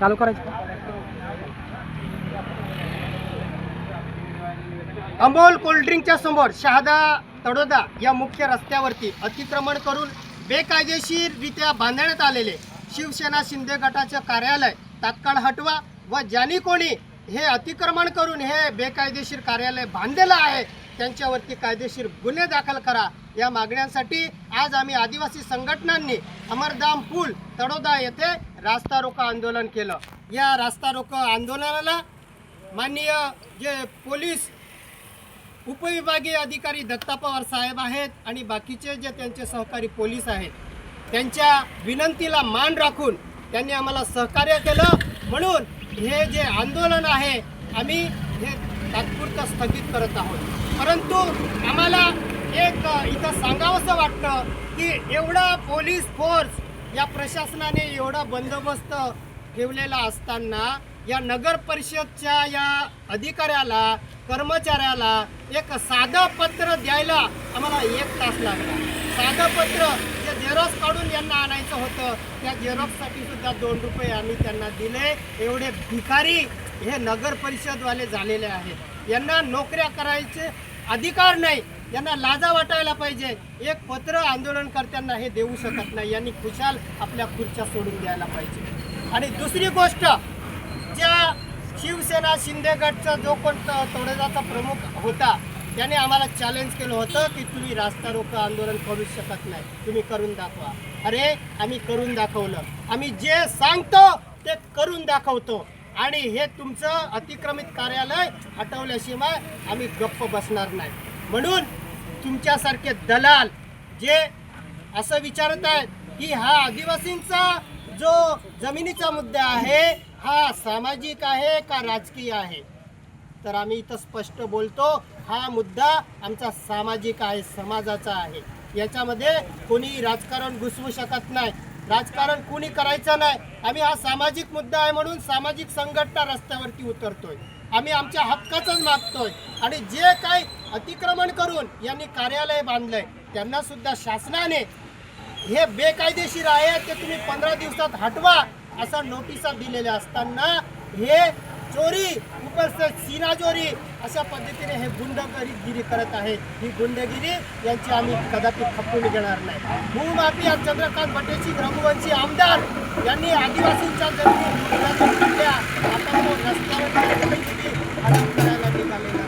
चालू करायचं. अमोल कोल्ड्रिंकच्या समोर शहादा तडोदा या मुख्य रस्त्यावरती अतिक्रमण करून बेकायदेशीररित्या बांधण्यात आलेले शिवसेना शिंदे गटाचे कार्यालय तात्काळ हटवा व ज्यांनी कोणी हे अतिक्रमण करून हे बेकायदेशीर कार्यालय बांधलेलं आहे त्यांच्यावरती कायदेशीर गुन्हे दाखल करा. या मागण्यांसाठी आज आम्ही आदिवासी संघटनांनी अमरधाम पूल तडोदा येथे रास्ता रोको आंदोलन केलं. या रास्ता रोको आंदोलनाला माननीय जे पोलीस उपविभागीय अधिकारी दत्ता पवार साहेब आहेत आणि बाकीचे जे त्यांचे सहकारी पोलीस आहेत त्यांच्या विनंतीला मान राखून त्यांनी आम्हाला सहकार्य केलं. म्हणून हे जे आंदोलन आहे आम्ही हे तात्पुरतं स्थगित करत आहोत. परंतु आम्हाला एक इथं सांगावंसं वाटतं की एवढा पोलीस फोर्स या प्रशासनाने एवढा बंदोबस्त ठेवलेला असताना या नगर परिषदच्या या अधिकाऱ्याला कर्मचाऱ्याला एक साधं पत्र द्यायला आम्हाला एक तास लागला. साधं पत्र जे झेरॉक्स काढून यांना आणायचं होतं त्या झेरॉक्ससाठी सुद्धा दोन रुपये आम्ही त्यांना दिले. एवढे भिकारी हे नगर परिषदवाले झालेले आहेत. यांना नोकऱ्या करायचे अधिकार नाही. यांना लाजा वाटायला पाहिजे. एक पत्र आंदोलनकर्त्यांना हे देऊ शकत नाही. यांनी खुशाल आपल्या खुर्च्या सोडून द्यायला पाहिजे. आणि दुसरी गोष्ट ज्या शिवसेना शिंदेगडचा जो कोण त- तोडजाचा प्रमुख होता त्याने आम्हाला चॅलेंज केलं होतं की तुम्ही रास्ता रोको आंदोलन करू शकत नाही. तुम्ही करून दाखवा. अरे आम्ही करून दाखवलं. आम्ही जे सांगतो ते करून दाखवतो. आणि हे तुमचं अतिक्रमित कार्यालय हटवल्याशिवाय आम्ही गप्प बसणार नाही. म्हणून तुमच्यासारखे दलाल जे असं विचारत आहेत की हा आदिवासींचा जो जमिनीचा मुद्दा आहे हा सामाजिक आहे का राजकीय आहे? तर आम्ही इथं स्पष्ट बोलतो हा मुद्दा आमचा सामाजिक आहे समाजाचा आहे. याच्यामध्ये कोणी राजकारण घुसवू शकत नाही. राजकारण कुणी करायचं नाही. आम्ही हा सामाजिक मुद्दा आहे म्हणून सामाजिक संघटना रस्त्यावरती उतरतोय. आम्ही आमच्या हक्काचंच मागतोय. आणि जे काही अतिक्रमण करून यांनी कार्यालय बांधलंय त्यांना सुद्धा शासनाने हे बेकायदेशीर आहे ते तुम्ही पंधरा दिवसात हटवा असा नोटिसा दिलेल्या असताना हे चोरी उपस्थित सीना चोरी अशा पद्धतीने हे गुंडगिरी करत आहे. ही गुंडगिरी यांची आम्ही कदापि खपवून घेणार नाही. भूमाफिया चंद्रकांत बटेची रघुवंशी आमदार यांनी आदिवासींच्या जमिनी लुटल्या, रस्त्यावर जमिनी करायला निघालेला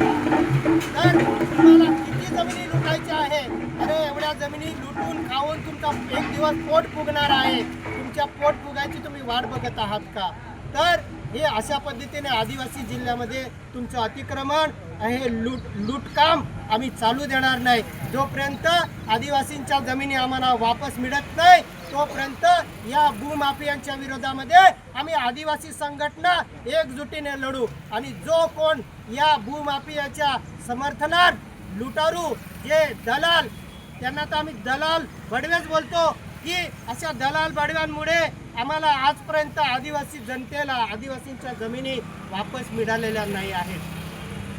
तर तुम्हाला किती जमिनी लुटायच्या आहे अरे एवढ्या जमिनी लुटून खाऊन तुमचा एक दिवस पोट फुगणार आहे. तुमच्या पोट फुगायची तुम्ही वाट बघत आहात का? तर हे अशा पद्धतीने आदिवासी जिल्ह्यामध्ये तुमचं अतिक्रमण हे लूट लूटकाम आम्ही चालू देणार नाही. जोपर्यंत आदिवासींच्या जमिनी आम्हाला वापस मिळत नाही तोपर्यंत या भूमाफियांच्या विरोधामध्ये आम्ही आदिवासी संघटना एकजुटीने लढू. आणि जो कोण या भूमाफियाच्या समर्थनात लुटारू जे दलाल त्यांना तर आम्ही दलाल बडवेच बोलतो की अशा दलाल बडव्यांमुळे आम्हाला आजपर्यंत आदिवासी जनतेला आदिवासींच्या जमिनी वापस मिळालेल्या नाही आहेत.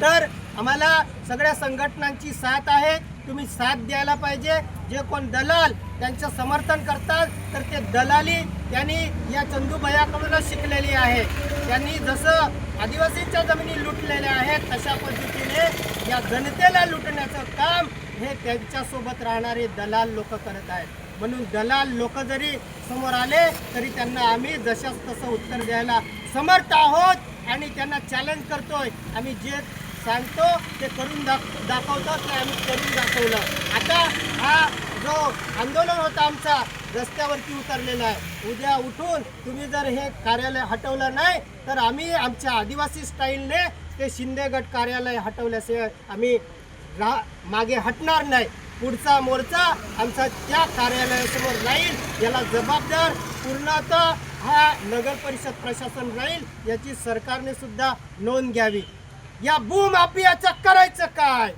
तर आम्हाला सगळ्या संघटनांची साथ आहे. तुम्ही साथ द्यायला पाहिजे. जे कोण दलाल त्यांचं समर्थन करतात तर ते दलाली त्यांनी या चंदूभयाकडूनच शिकलेली आहे. त्यांनी जसं आदिवासींच्या जमिनी लुटलेल्या आहेत तशा पद्धतीने या जनतेला लुटण्याचं काम हे त्यांच्यासोबत राहणारे दलाल लोक करत आहेत. म्हणून दलाल लोक जरी समोर आले तरी त्यांना आम्ही जशाच तसं उत्तर द्यायला समर्थ आहोत आणि त्यांना चॅलेंज करतोय. आम्ही जे सांगतो ते करून दाख दाखवतो ते आम्ही करून दाखवलं. आता हा जो आंदोलन होता आमचा रस्त्यावरती उतरलेला आहे. उद्या उठून तुम्ही जर हे कार्यालय हटवलं नाही तर आम्ही आमच्या आदिवासी स्टाईलने ते शिंदे गट कार्यालय हटवल्याशिवाय आम्ही रा मागे हटणार नाही. पुढचा मोर्चा आमचा त्या कार्यालयासमोर राहील. याला जबाबदार पूर्णतः हा नगर परिषद प्रशासन राहील याची सरकारने सुद्धा नोंद घ्यावी. या भूमाफियाचं करायचं काय?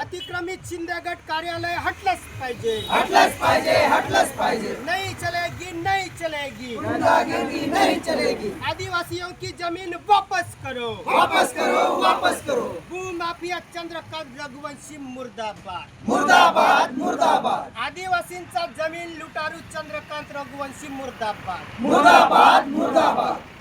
अतिक्रमित शिंदे गट कार्यालय हटलंच पाहिजे. हटलंच पाहिजे हटलंच पाहिजे. नहीं चलेगी नहीं चलेगी। गुंडागिरी नहीं चलेगी। आदिवासियों की जमीन वापस करो। वापस करो वापस करो। भूमाफिया चंद्रकांत रघुवंशी मुर्दाबाद। मुर्दाबाद मुर्दाबाद। आदिवासींचा जमीन लुटारू चंद्रकांत रघुवंशी मुर्दाबाद। मुर्दाबाद मुर्दाबाद।